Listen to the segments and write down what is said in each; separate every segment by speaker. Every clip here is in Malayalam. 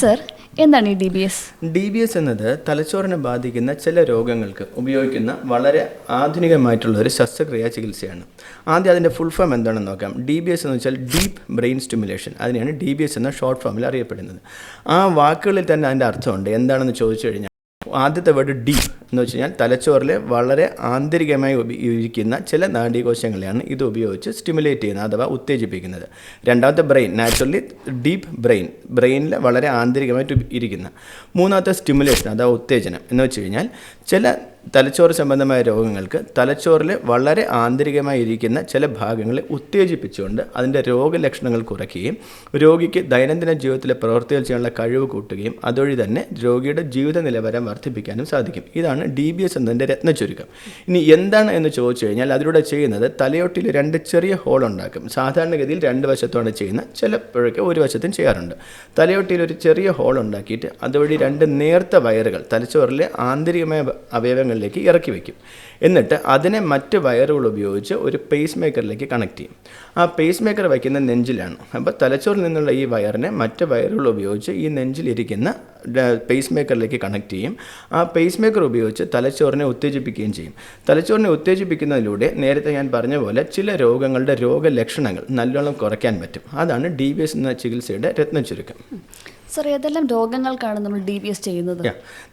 Speaker 1: സർ എന്താണ് ഈ D B S
Speaker 2: D B S എന്നത് തലച്ചോറിനെ ബാധിക്കുന്ന ചില രോഗങ്ങൾക്ക് ഉപയോഗിക്കുന്ന വളരെ ആധുനികമായിട്ടുള്ള ഒരു ശസ്ത്രക്രിയാ ചികിത്സയാണ്. ആദ്യം അതിന്റെ ഫുൾ ഫോം എന്താണെന്ന് നോക്കാം. ഡി ബി എസ് എന്ന് വെച്ചാൽ ഡീപ്പ് ബ്രെയിൻ സ്റ്റിമുലേഷൻ അതിനെയാണ് ഡി ബി എസ് എന്ന ഷോർട്ട് ഫോമിൽ അറിയപ്പെടുന്നത്. ആ വാക്കുകളിൽ തന്നെ അതിന്റെ അർത്ഥമുണ്ട്. എന്താണെന്ന് ചോദിച്ചു കഴിഞ്ഞാൽ ആദ്യത്തെ വേർഡ് ഡീപ്പ് എന്ന് വെച്ച് കഴിഞ്ഞാൽ തലച്ചോറിലെ വളരെ ആന്തരികമായി ഉപയോഗിക്കുന്ന ചില നാഡീകോശങ്ങളെയാണ് ഇത് ഉപയോഗിച്ച് സ്റ്റിമുലേറ്റ് ചെയ്യുന്നത് അഥവാ ഉത്തേജിപ്പിക്കുന്നത്. രണ്ടാമത്തെ ബ്രെയിൻ നാച്ചുറലി ഡീപ്പ് ബ്രെയിൻ ബ്രെയിനിൽ വളരെ ആന്തരികമായിട്ട് ഇരിക്കുന്ന. മൂന്നാമത്തെ സ്റ്റിമുലേഷൻ അഥവാ ഉത്തേജനം എന്ന് വെച്ച് കഴിഞ്ഞാൽ ചില തലച്ചോറ് സംബന്ധമായ രോഗങ്ങൾക്ക് തലച്ചോറിൽ വളരെ ആന്തരികമായി ഇരിക്കുന്ന ചില ഭാഗങ്ങളെ ഉത്തേജിപ്പിച്ചുകൊണ്ട് അതിന്റെ രോഗലക്ഷണങ്ങൾ കുറയ്ക്കുകയും രോഗിക്ക് ദൈനംദിന ജീവിതത്തിലെ പ്രവർത്തികൾ ചെയ്യാനുള്ള കഴിവ് കൂട്ടുകയും അതുവഴി തന്നെ രോഗിയുടെ ജീവിത നിലവാരം വർദ്ധിപ്പിക്കാനും സാധിക്കും. ഇതാണ് ഡി ബി എസ് എന്നതിന്റെ രത്നചുരുക്കം. ഇനി എന്താണ് എന്ന് ചോദിച്ചു കഴിഞ്ഞാൽ അതിലൂടെ ചെയ്യുന്നത് തലയോട്ടിൽ രണ്ട് ചെറിയ ഹോൾ ഉണ്ടാക്കും. സാധാരണഗതിയിൽ രണ്ട് വശത്താണ് ചെയ്യുന്നത് ചിലപ്പോഴൊക്കെ ഒരു വശത്തും ചെയ്യാറുണ്ട്. തലയോട്ടിയിൽ ഒരു ചെറിയ ഹോൾ ഉണ്ടാക്കിയിട്ട് അതുവഴി രണ്ട് നേർത്ത വയറുകൾ തലച്ചോറിലെ ആന്തരികമായ അവയവങ്ങളിലേക്ക് ഇറക്കി വയ്ക്കും എന്നിട്ട് അതിനെ മറ്റ് വയറുകൾ ഉപയോഗിച്ച് ഒരു പേസ് മേക്കറിലേക്ക് കണക്ട് ചെയ്യും. ആ പേസ് മേക്കർ വയ്ക്കുന്ന നെഞ്ചിലാണ്. അപ്പോൾ തലച്ചോറിൽ നിന്നുള്ള ഈ വയറിനെ മറ്റ് വയറുകൾ ഉപയോഗിച്ച് ഈ നെഞ്ചിലിരിക്കുന്ന പേസ് മേക്കറിലേക്ക് കണക്ട് ചെയ്യും. ആ പേസ് മേക്കർ ഉപയോഗിച്ച് തലച്ചോറിനെ ഉത്തേജിപ്പിക്കുകയും ചെയ്യും. തലച്ചോറിനെ ഉത്തേജിപ്പിക്കുന്നതിലൂടെ നേരത്തെ ഞാൻ പറഞ്ഞ പോലെ ചില രോഗങ്ങളുടെ രോഗലക്ഷണങ്ങൾ നല്ലോണം കുറയ്ക്കാൻ പറ്റും. അതാണ് ഡി എന്ന ചികിത്സയുടെ രത്നചുരുക്കം
Speaker 1: സർ ഏതെല്ലാം രോഗങ്ങൾക്കാണ് നമ്മൾ ഡി ബി എസ് ചെയ്യുന്നത്?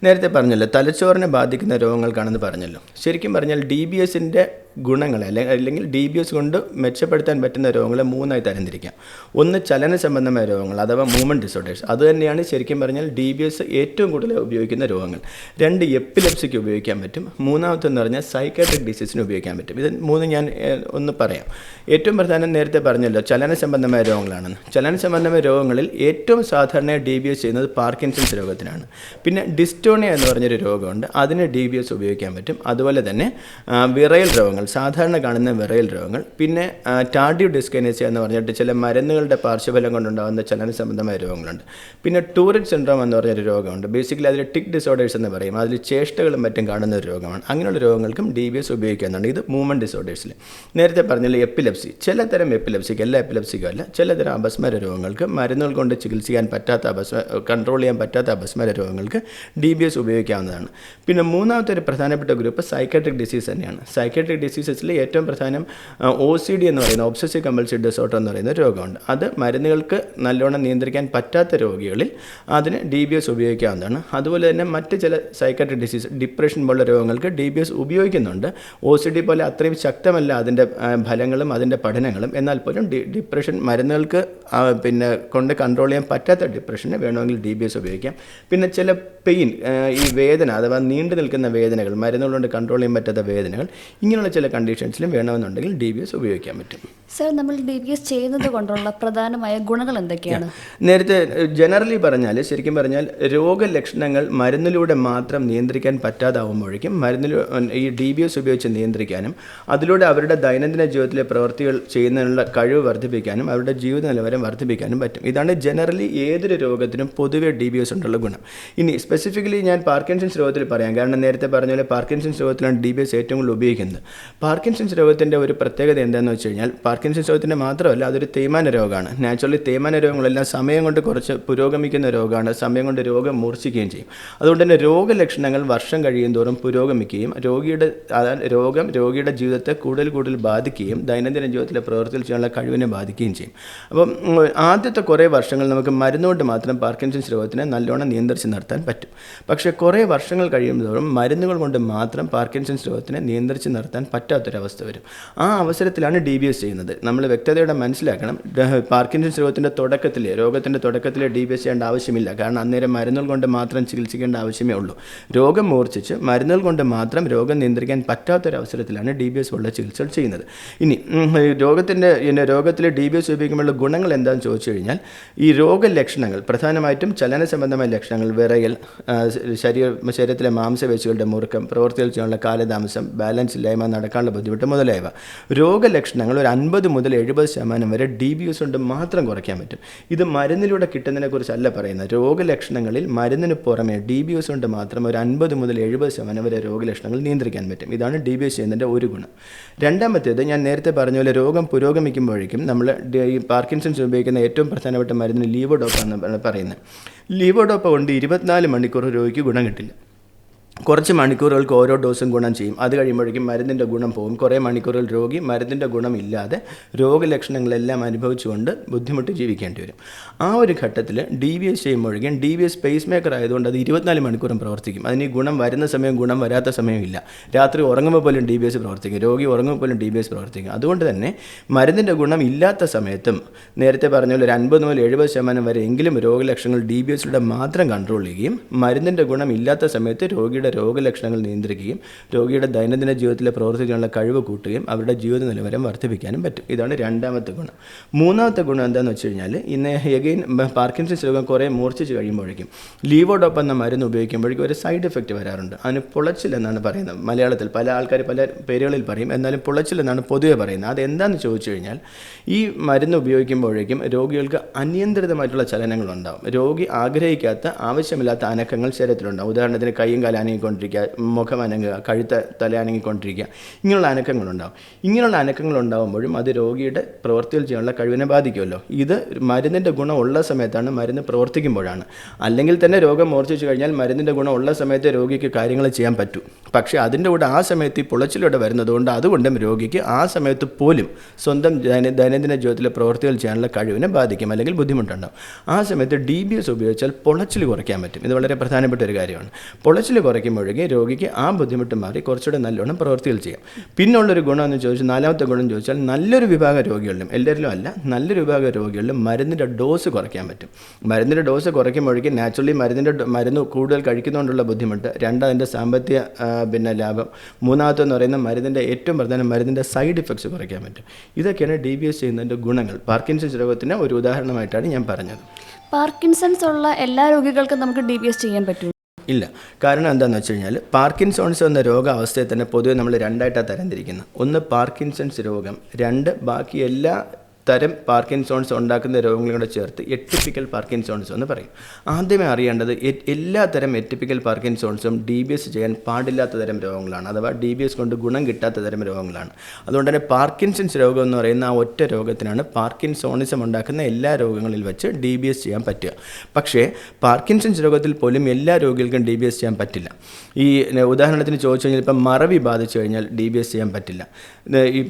Speaker 2: നേരത്തെ പറഞ്ഞല്ലോ തലച്ചോറിനെ ബാധിക്കുന്ന രോഗങ്ങൾക്കാണെന്ന് പറഞ്ഞല്ലോ. ശരിക്കും പറഞ്ഞാൽ ഡി ബി എസിന്റെ ഗുണങ്ങളെ അല്ലെങ്കിൽ അല്ലെങ്കിൽ ഡി ബി എസ് കൊണ്ട് മെച്ചപ്പെടുത്താൻ പറ്റുന്ന രോഗങ്ങളെ മൂന്നായി തരംതിരിക്കാം. ഒന്ന് ചലന സംബന്ധമായ രോഗങ്ങൾ അഥവാ മൂവ്മെന്റ് ഡിസോർഡേഴ്സ്. അത് തന്നെയാണ് ശരിക്കും പറഞ്ഞാൽ ഡി ബി എസ് ഏറ്റവും കൂടുതൽ ഉപയോഗിക്കുന്ന രോഗങ്ങൾ. രണ്ട് എപ്പിലെപ്സിക്ക് ഉപയോഗിക്കാൻ പറ്റും. മൂന്നാമത്തെന്ന് പറഞ്ഞാൽ സൈക്കാട്രിക് ഡിസീസിന് ഉപയോഗിക്കാൻ പറ്റും. ഇത് മൂന്ന് ഞാൻ ഒന്ന് പറയാം. ഏറ്റവും പ്രധാനം നേരത്തെ പറഞ്ഞല്ലോ ചലന സംബന്ധമായ രോഗങ്ങളാണ് ചലന സംബന്ധമായ രോഗങ്ങളിൽ ഏറ്റവും സാധാരണയായി ഡി ബി എസ് ചെയ്യുന്നത് പാർക്കിൻസൺസ് രോഗത്തിനാണ്. പിന്നെ ഡിസ്റ്റോണിയ എന്ന് പറഞ്ഞൊരു രോഗമുണ്ട്. അതിന് ഡി ബി എസ് ഉപയോഗിക്കാൻ പറ്റും. അതുപോലെ തന്നെ വിറയൽ രോഗങ്ങൾ സാധാരണ കാണുന്ന വിറയൽ രോഗങ്ങൾ. പിന്നെ ആ, ഡിസ്കനേസിയ എന്ന് പറഞ്ഞിട്ട് ചില മരുന്നുകളുടെ പാർശ്വഫലം കൊണ്ടുണ്ടാകുന്ന ചലന സംബന്ധമായ രോഗങ്ങളുണ്ട്. പിന്നെ ടൂറിറ്റ് സിൻഡ്രോം എന്ന് പറഞ്ഞൊരു രോഗമുണ്ട്. ബേസിക്കലി അതിൽ ടിക് ഡിസോർഡേഴ്സ് എന്ന് പറയും. അതിൽ ചേഷ്ടകളും മറ്റും കാണുന്ന ഒരു രോഗമാണ്. അങ്ങനെയുള്ള രോഗങ്ങൾക്കും ഡി ബി എസ് ഉപയോഗിക്കുന്നുണ്ട് ഇത് മൂവ്മെന്റ് ഡിസോർഡേഴ്സിൽ നേരത്തെ പറഞ്ഞില്ല എപ്പിലപ്സി. ചിലതരം എപ്പിലപ്സിക്ക് എല്ലാ എപ്പിലപ്സിക്കും അല്ല ചിലതരം അപസ്മര രോഗങ്ങൾക്ക് മരുന്നുകൾ കൊണ്ട് ചികിത്സിക്കാൻ പറ്റാത്ത അപസ്മ കൺട്രോൾ ചെയ്യാൻ പറ്റാത്ത അപസ്മര രോഗങ്ങൾക്ക് ഡി ബി എസ് ഉപയോഗിക്കാവുന്നതാണ്. പിന്നെ മൂന്നാമത്തെ ഒരു പ്രധാനപ്പെട്ട ഗ്രൂപ്പ് സൈക്കാട്രിക് ഡിസീസ് തന്നെയാണ്. സൈക്കാട്രിക് ഡിസീസസിൽ ഏറ്റവും പ്രധാനം ഒ സി ഡി എന്ന് പറയുന്ന ഒബ്സസീവ് കമ്പൾസീവ് ഡിസോർഡർ എന്ന് പറയുന്ന രോഗമുണ്ട്. അത് മരുന്നുകൾക്ക് നല്ലോണം നിയന്ത്രിക്കാൻ പറ്റാത്ത രോഗികളിൽ അതിന് ഡി ബി എസ് ഉപയോഗിക്കാവുന്നതാണ്. അതുപോലെ തന്നെ മറ്റ് ചില സൈക്കാട്രിക് ഡിസീസ് ഡിപ്രഷൻ പോലുള്ള രോഗങ്ങൾക്ക് ഡി ബി എസ് ഉപയോഗിക്കുന്നുണ്ട്. ഒ സി ഡി പോലെ അത്രയും ശക്തമല്ല അതിന്റെ ഫലങ്ങളും അതിന്റെ പഠനങ്ങളും. എന്നാൽ പോലും ഡിപ്രഷൻ മരുന്നുകൾക്ക് പിന്നെ കൊണ്ട് കൺട്രോൾ ചെയ്യാൻ പറ്റാത്ത ഡിപ്രഷന് വേണമെങ്കിൽ ഡി ബി എസ് ഉപയോഗിക്കാം. പിന്നെ ചില പെയിൻ ഈ വേദന അഥവാ നീണ്ടു നിൽക്കുന്ന വേദനകൾ മരുന്നുകൾ കൊണ്ട് കൺട്രോൾ ചെയ്യാൻ പറ്റാത്ത വേദനകൾ ഇങ്ങനെയുള്ള ചില കണ്ടീഷൻസിലും വേണമെന്നുണ്ടെങ്കിൽ ഡി ബി എസ് ഉപയോഗിക്കാൻ പറ്റും.
Speaker 1: സർ നമ്മൾ ഡി ബി എസ് ചെയ്യുന്നത് കൊണ്ടുള്ള പ്രധാനമായ ഗുണങ്ങൾ എന്തൊക്കെയാണ്?
Speaker 2: നേരത്തെ ജനറലി പറഞ്ഞാൽ ശരിക്കും പറഞ്ഞാൽ രോഗലക്ഷണങ്ങൾ മരുന്നിലൂടെ മാത്രം നിയന്ത്രിക്കാൻ പറ്റാതാവുമ്പോഴേക്കും മരുന്നിൽ ഈ ഡി ബി എസ് ഉപയോഗിച്ച് നിയന്ത്രിക്കാനും അതിലൂടെ അവരുടെ ദൈനംദിന ജീവിതത്തിലെ പ്രവൃത്തികൾ ചെയ്യുന്നതിനുള്ള കഴിവ് വർദ്ധിപ്പിക്കാനും അവരുടെ ജീവിത നിലവാരം വർദ്ധിപ്പിക്കാനും പറ്റും. ഇതാണ് ജനറലി ഏതൊരു രോഗത്തിനും പൊതുവെ ഡി ബി എസ് കൊണ്ടുള്ള ഗുണം. ഇനി സ്പെസിഫിക്കലി ഞാൻ പാർക്കിൻസൺസ് രോഗത്തിൽ പറയാം. കാരണം നേരത്തെ പറഞ്ഞ പോലെ പാർക്കിൻസൺസ് രോഗത്തിലാണ് ഡി ബി എസ് ഏറ്റവും കൂടുതൽ ഉപയോഗിക്കുന്നത്. പാർക്കിൻസൺസ് രോഗത്തിന്റെ ഒരു പ്രത്യേകത എന്താണെന്ന് വെച്ച് കഴിഞ്ഞാൽ പാർക്കിൻസൺസ് രോഗത്തിന്റെ മാത്രമല്ല അതൊരു തേയ്മാന രോഗമാണ്. നാച്ചുറലി തേയ്മാന രോഗങ്ങളെല്ലാം സമയം കൊണ്ട് കുറച്ച് പുരോഗമിക്കുന്ന രോഗമാണ്. സമയം കൊണ്ട് രോഗം മൂർച്ഛിക്കുകയും ചെയ്യും. അതുകൊണ്ട് തന്നെ രോഗലക്ഷണങ്ങൾ വർഷം കഴിയും തോറും പുരോഗമിക്കുകയും രോഗിയുടെ രോഗം രോഗിയുടെ ജീവിതത്തെ കൂടുതൽ കൂടുതൽ ബാധിക്കുകയും ദൈനംദിന ജീവിതത്തിലെ പ്രവർത്തികൾ ചെയ്യാനുള്ള കഴിവിനെ ബാധിക്കുകയും ചെയ്യും. അപ്പം ആദ്യത്തെ കുറേ വർഷങ്ങൾ നമുക്ക് മരുന്നുകൊണ്ട് മാത്രം പാർക്കിൻസൺസ് രോഗത്തിനെ നല്ലോണം നിയന്ത്രിച്ച് നിർത്താൻ പറ്റും. പക്ഷേ കുറേ വർഷങ്ങൾ കഴിയുമ്പോഴും മരുന്നുകൾ കൊണ്ട് മാത്രം പാർക്കിൻസൺസ് രോഗത്തിനെ നിയന്ത്രിച്ച് നിർത്താൻ പറ്റാത്തൊരവസ്ഥ വരും. ആ അവസരത്തിലാണ് ഡി ബി എസ് ചെയ്യുന്നത്. നമ്മൾ വ്യക്തതയോടെ മനസ്സിലാക്കണം. പാർക്കിൻസൺസ് രോഗത്തിന്റെ തുടക്കത്തിൽ രോഗത്തിന്റെ തുടക്കത്തിൽ ഡി ബി എസ് ചെയ്യേണ്ട ആവശ്യമില്ല. കാരണം അന്നേരം മരുന്നുകൾ കൊണ്ട് മാത്രം ചികിത്സിക്കേണ്ട ആവശ്യമേ ഉള്ളൂ. രോഗം മൂർച്ഛിച്ച് മരുന്നുകൾ കൊണ്ട് മാത്രം രോഗം നിയന്ത്രിക്കാൻ പറ്റാത്തൊരവസരത്തിലാണ് ഡി ബി എസ് ഉള്ള ചികിത്സകൾ ചെയ്യുന്നത്. ഇനി രോഗത്തിന്റെ രോഗത്തിൽ ഡി ബി എസ് ഉപയോഗിക്കുമ്പോഴുള്ള ഗുണങ്ങൾ എന്താണെന്ന് ചോദിച്ചു കഴിഞ്ഞാൽ ഈ രോഗലക്ഷണങ്ങൾ പ്രധാനമായിട്ടും ചലന സംബന്ധമായ ലക്ഷണങ്ങൾ വിറയൽ ശരീര ശരീരത്തിലെ മാംസപേശികളുടെ മുറുക്കം പ്രവൃത്തികൾ ചെയ്യാനുള്ള കാലതാമസം ബാലൻസ് ഇല്ലായ്മ നട നടക്കാനുള്ള ബുദ്ധിമുട്ട് മുതലായവ. രോഗലക്ഷണങ്ങൾ ഒരു അൻപത് മുതൽ എഴുപത് ശതമാനം വരെ ഡി ബി എസ് കൊണ്ട് മാത്രം കുറയ്ക്കാൻ പറ്റും. ഇത് മരുന്നിലൂടെ കിട്ടുന്നതിനെ കുറിച്ചല്ല പറയുന്നത്. രോഗലക്ഷണങ്ങളിൽ മരുന്നിന് പുറമെ ഡി ബി എസ് കൊണ്ട് മാത്രം ഒരു അൻപത് മുതൽ എഴുപത് ശതമാനം വരെ രോഗലക്ഷണങ്ങൾ നിയന്ത്രിക്കാൻ പറ്റും. ഇതാണ് ഡി ബി എസ് ചെയ്യുന്നതിന്റെ ഒരു ഗുണം. രണ്ടാമത്തേത് ഞാൻ നേരത്തെ പറഞ്ഞ പോലെ രോഗം പുരോഗമിക്കുമ്പോഴേക്കും നമ്മൾ ഈ പാർക്കിൻസൺസ് ഉപയോഗിക്കുന്ന ഏറ്റവും പ്രധാനപ്പെട്ട മരുന്നിന് ലീവോഡോപ്പ എന്ന് പറയുന്നത്. ലീവോടൊപ്പം കൊണ്ട് ഇരുപത്തിനാല് മണിക്കൂർ രോഗിക്ക് ഗുണം കിട്ടില്ല. കുറച്ച് മണിക്കൂറുകൾക്ക് ഓരോ ഡോസും ഗുണം ചെയ്യും. അത് കഴിയുമ്പോഴേക്കും മരുന്നിന്റെ ഗുണം പോകും. കുറേ മണിക്കൂറുകൾ രോഗി മരുന്നിന്റെ ഗുണമില്ലാതെ രോഗലക്ഷണങ്ങളെല്ലാം അനുഭവിച്ചുകൊണ്ട് ബുദ്ധിമുട്ട് ജീവിക്കേണ്ടി വരും. ആ ഒരു ഘട്ടത്തിൽ ഡി വി എസ് ചെയ്യുമ്പോഴേക്കും D V S pacemaker ആയതുകൊണ്ട് അത് ഇരുപത്തിനാല് മണിക്കൂറും പ്രവർത്തിക്കും. അതിന് ഗുണം വരുന്ന സമയം ഗുണം വരാത്ത സമയം ഇല്ല രാത്രി ഉറങ്ങുമ്പോൾ പോലും ഡി ബി എസ് പ്രവർത്തിക്കും. രോഗി ഉറങ്ങുമ്പോൾ പോലും ഡി ബി എസ് പ്രവർത്തിക്കും. അതുകൊണ്ട് തന്നെ മരുന്നിന്റെ ഗുണം ഇല്ലാത്ത സമയത്തും നേരത്തെ പറഞ്ഞ പോലെ ഒരു അൻപത് മുതൽ എഴുപത് ശതമാനം വരെ എങ്കിലും രോഗലക്ഷണങ്ങൾ ഡി ബി എസിലൂടെ മാത്രം കൺട്രോൾ ചെയ്യുകയും മരുന്നിന്റെ ഗുണം ഇല്ലാത്ത സമയത്ത് രോഗിയുടെ രോഗലക്ഷണങ്ങൾ നിയന്ത്രിക്കുകയും രോഗിയുടെ ദൈനംദിന ജീവിതത്തിലെ പ്രവർത്തിക്കാനുള്ള കഴിവ് കൂട്ടുകയും അവരുടെ ജീവിത നിലവാരം വർദ്ധിപ്പിക്കാനും പറ്റും. ഇതാണ് രണ്ടാമത്തെ ഗുണം. മൂന്നാമത്തെ ഗുണം എന്താണെന്ന് വെച്ച് കഴിഞ്ഞാൽ ഇന്ന് എഗെയിൻ പാർക്കിൻസൺസ് രോഗം കുറേ മൂർച്ഛിച്ച് കഴിയുമ്പോഴേക്കും ലീവോഡോപ്പ് എന്ന മരുന്ന് ഉപയോഗിക്കുമ്പോഴേക്കും ഒരു സൈഡ് എഫക്റ്റ് വരാറുണ്ട്. അതിന് പുളച്ചിൽ എന്നാണ് പറയുന്നത്. മലയാളത്തിൽ പല ആൾക്കാർ പല പേരുകളിൽ പറയും. എന്നാലും പുളച്ചിൽ എന്നാണ് പൊതുവെ പറയുന്നത്. അതെന്താണെന്ന് ചോദിച്ചു കഴിഞ്ഞാൽ ഈ മരുന്ന് ഉപയോഗിക്കുമ്പോഴേക്കും രോഗികൾക്ക് അനിയന്ത്രിതമായിട്ടുള്ള ചലനങ്ങളുണ്ടാവും. രോഗി ആഗ്രഹിക്കാത്ത ആവശ്യമില്ലാത്ത അനക്കങ്ങൾ ശരീരത്തിലുണ്ടാവും. ഉദാഹരണത്തിന് കൈയും കാലും അനങ്ങിക്കൊണ്ടിരിക്കുക മുഖം അനങ്ങുക കഴുത്ത് തല അനങ്ങിക്കൊണ്ടിരിക്കുക ഇങ്ങനെയുള്ള അനക്കങ്ങളുണ്ടാവും. ഇങ്ങനെയുള്ള അനക്കങ്ങൾ ഉണ്ടാകുമ്പോഴും അത് രോഗിയുടെ പ്രവൃത്തിയിൽ ചെയ്യാനുള്ള കഴിവിനെ ബാധിക്കുമല്ലോ. ഇത് മരുന്നിന്റെ ഗുണം ഉള്ള സമയത്താണ് മരുന്ന് പ്രവർത്തിക്കുമ്പോഴാണ്. അല്ലെങ്കിൽ തന്നെ രോഗം മൂർച്ഛിച്ചു കഴിഞ്ഞാൽ മരുന്നിന്റെ ഗുണം ഉള്ള സമയത്ത് രോഗിക്ക് കാര്യങ്ങൾ ചെയ്യാൻ പറ്റൂ. പക്ഷേ അതിന്റെ കൂടെ ആ സമയത്ത് ഈ പുളച്ചിലൂടെ വരുന്നതുകൊണ്ട് അതുകൊണ്ടും രോഗിക്ക് ആ സമയത്ത് പോലും സ്വന്തം ദൈന- ദൈനംദിന ജീവിതത്തിലെ പ്രവൃത്തികൾ ചെയ്യാനുള്ള കഴിവിനെ ബാധിക്കും അല്ലെങ്കിൽ ബുദ്ധിമുട്ടുണ്ടാവും. ആ സമയത്ത് ഡി ബി എസ് ഉപയോഗിച്ചാൽ പൊളച്ചിൽ കുറയ്ക്കാൻ പറ്റും. ഇത് വളരെ പ്രധാനപ്പെട്ട ഒരു കാര്യമാണ്. പൊളച്ചിൽ കുറയ്ക്കുമ്പോഴേക്കും രോഗിക്ക് ആ ബുദ്ധിമുട്ട് മാറി കുറച്ചുകൂടെ നല്ലോണം പ്രവൃത്തികൾ ചെയ്യാം. പിന്നുള്ളൊരു ഗുണമെന്ന് ചോദിച്ചാൽ നാലാമത്തെ ഗുണം ചോദിച്ചാൽ നല്ലൊരു വിഭാഗം രോഗികളിലും എല്ലാവരിലും അല്ല നല്ലൊരു വിഭാഗം രോഗികളിലും മരുന്നിന്റെ ഡോസ് കുറയ്ക്കാൻ പറ്റും. മരുന്നിന്റെ ഡോസ് കുറയ്ക്കുമ്പോഴേക്കും നാച്ചുറലി മരുന്നിന്റെ മരുന്ന് കൂടുതൽ കഴിക്കുന്നതുകൊണ്ടുള്ള ബുദ്ധിമുട്ട് രണ്ട് അതിന്റെ സാമ്പത്തിക പിന്നെ ലാഭം മൂന്നാമത്തെന്ന് പറയുന്ന മരുന്നിന്റെ ഏറ്റവും പ്രധാനം മരുന്നിന്റെ സൈഡ് ഇഫക്ട്സ് കുറയ്ക്കാൻ പറ്റും. ഇതൊക്കെയാണ് ഡി ബി എസ് ചെയ്യുന്നതിന്റെ ഗുണങ്ങൾ. പാർക്കിൻസൺസ് രോഗത്തിന് ഒരു ഉദാഹരണമായിട്ടാണ് ഞാൻ പറഞ്ഞത്.
Speaker 1: പാർക്കിൻസൺസ് ഉള്ള എല്ലാ രോഗികൾക്കും നമുക്ക് ഡി ബി എസ് ചെയ്യാൻ പറ്റും.
Speaker 2: ഇല്ല. കാരണം എന്താണെന്ന് വെച്ച് കഴിഞ്ഞാൽ പാർക്കിൻസോൺസ് എന്ന രോഗാവസ്ഥയെ തന്നെ പൊതുവെ നമ്മൾ രണ്ടായിട്ടാണ് തരംതിരിക്കുന്നത് ഒന്ന് പാർക്കിൻസൺസ് രോഗം രണ്ട് ബാക്കി എല്ലാ തരം പാർക്കിൻസോൺസ് ഉണ്ടാക്കുന്ന രോഗങ്ങളും കൂടെ ചേർത്ത് എറ്റിപ്പിക്കൽ പാർക്കിൻസോൺസ് എന്ന് പറയും. ആദ്യമേ അറിയേണ്ടത് എല്ലാ തരം എറ്റിപ്പിക്കൽ പാർക്കിൻസോൺസും ഡി ബി എസ് ചെയ്യാൻ പാടില്ലാത്ത തരം രോഗങ്ങളാണ് അഥവാ ഡി ബി എസ് കൊണ്ട് ഗുണം കിട്ടാത്ത തരം രോഗങ്ങളാണ്. അതുകൊണ്ട് തന്നെ പാർക്കിൻസൺസ് രോഗം എന്ന് പറയുന്ന ആ ഒറ്റ രോഗത്തിനാണ് പാർക്കിൻസോണിസം ഉണ്ടാക്കുന്ന എല്ലാ രോഗങ്ങളിൽ വെച്ച് ഡി ബി എസ് ചെയ്യാൻ പറ്റുക. പക്ഷേ പാർക്കിൻസൺസ് രോഗത്തിൽ പോലും എല്ലാ രോഗികൾക്കും ഡി ബി എസ് ചെയ്യാൻ പറ്റില്ല. ഈ ഉദാഹരണത്തിന് ചോദിച്ചു കഴിഞ്ഞാൽ ഇപ്പം മറവി ബാധിച്ചു കഴിഞ്ഞാൽ ഡി ബി എസ് ചെയ്യാൻ പറ്റില്ല. ഈ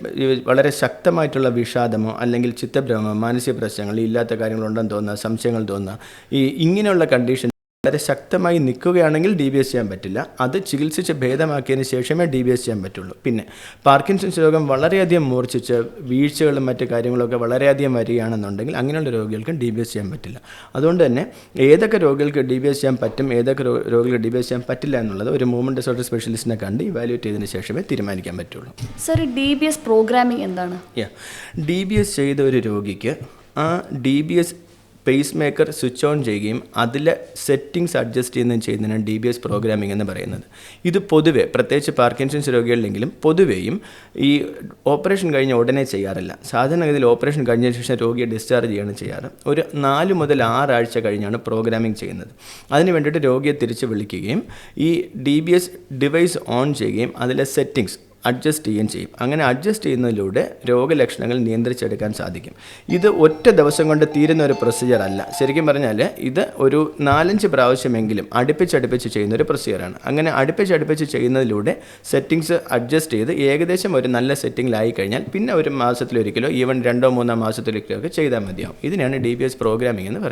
Speaker 2: വളരെ ശക്തമായിട്ടുള്ള വിഷാദമോ അല്ലെങ്കിൽ ചിത്തഭ്രമമോ മാനസിക പ്രശ്നങ്ങൾ ഇല്ലാത്ത കാര്യങ്ങളുണ്ടെന്ന് തോന്നുക സംശയങ്ങൾ തോന്നുക ഈ ഇങ്ങനെയുള്ള കണ്ടീഷൻ വളരെ ശക്തമായി നിൽക്കുകയാണെങ്കിൽ ഡി ബി എസ് ചെയ്യാൻ പറ്റില്ല. അത് ചികിത്സിച്ച് ഭേദമാക്കിയതിന് ശേഷമേ ഡി ബി എസ് ചെയ്യാൻ പറ്റുള്ളൂ. പിന്നെ പാർക്കിൻസൺസ് രോഗം വളരെയധികം മൂർച്ഛിച്ച് വീഴ്ചകളും മറ്റ് കാര്യങ്ങളൊക്കെ വളരെയധികം വരികയാണെന്നുണ്ടെങ്കിൽ അങ്ങനെയുള്ള രോഗികൾക്കും ഡി ബി എസ് ചെയ്യാൻ പറ്റില്ല. അതുകൊണ്ട് തന്നെ ഏതൊക്കെ രോഗികൾക്ക് ഡി ബി എസ് ചെയ്യാൻ പറ്റും ഏതൊക്കെ രോഗികൾക്ക് ഡി ബി എസ് ചെയ്യാൻ പറ്റില്ല എന്നുള്ളത് ഒരു മൂവ്മെന്റ് ഡിസോർഡർ സ്പെഷ്യലിസ്റ്റിനെ കണ്ട് ഇവാലുവേറ്റ് ചെയ്തതിന് ശേഷമേ തീരുമാനിക്കാൻ പറ്റുള്ളൂ.
Speaker 1: Sir D B S programming എന്താണ്?
Speaker 2: ഡി ബി എസ് ചെയ്ത ഒരു രോഗിക്ക് ആ D B S pacemaker switch on ചെയ്യുകയും അതിലെ സെറ്റിങ്സ് അഡ്ജസ്റ്റ് ചെയ്യുന്നതും ചെയ്യുന്നതിനാണ് ഡി ബി എസ് പ്രോഗ്രാമിംഗ് എന്ന് പറയുന്നത്. ഇത് പൊതുവെ പ്രത്യേകിച്ച് പാർക്കിൻസൺസ് രോഗികളിലെങ്കിലും പൊതുവെയും ഈ ഓപ്പറേഷൻ കഴിഞ്ഞ ഉടനെ ചെയ്യാറില്ല. സാധാരണഗതിയിൽ ഓപ്പറേഷൻ കഴിഞ്ഞ ശേഷം രോഗിയെ ഡിസ്ചാർജ് ചെയ്യാണ് ചെയ്യാറ്. ഒരു നാല് മുതൽ ആറാഴ്ച കഴിഞ്ഞാണ് പ്രോഗ്രാമിംഗ് ചെയ്യുന്നത്. അതിന് വേണ്ടിയിട്ട് രോഗിയെ തിരിച്ച് വിളിക്കുകയും ഈ D B S device on ചെയ്യുകയും അതിലെ സെറ്റിങ്സ് അഡ്ജസ്റ്റ് ചെയ്യുകയും ചെയ്യും. അങ്ങനെ അഡ്ജസ്റ്റ് ചെയ്യുന്നതിലൂടെ രോഗലക്ഷണങ്ങൾ നിയന്ത്രിച്ചെടുക്കാൻ സാധിക്കും. ഇത് ഒറ്റ ദിവസം കൊണ്ട് തീരുന്ന ഒരു പ്രൊസീജിയർ അല്ല. ശരിക്കും പറഞ്ഞാൽ ഇത് ഒരു നാലഞ്ച് പ്രാവശ്യമെങ്കിലും അടുപ്പിച്ചടുപ്പിച്ച് ചെയ്യുന്ന ഒരു പ്രൊസീജിയറാണ് അങ്ങനെ അടുപ്പിച്ചടുപ്പിച്ച് ചെയ്യുന്നതിലൂടെ സെറ്റിങ്സ് അഡ്ജസ്റ്റ് ചെയ്ത് ഏകദേശം ഒരു നല്ല സെറ്റിങ്ങിലായി കഴിഞ്ഞാൽ പിന്നെ ഒരു മാസത്തിലൊരിക്കലോ ഈവൻ രണ്ടോ മൂന്നോ മാസത്തിലൊരിക്കലോ ഒക്കെ ചെയ്താൽ മതിയാവും. ഇതിനാണ് ഡി ബി എസ് പ്രോഗ്രാമിംഗ് എന്ന് പറയുന്നത്.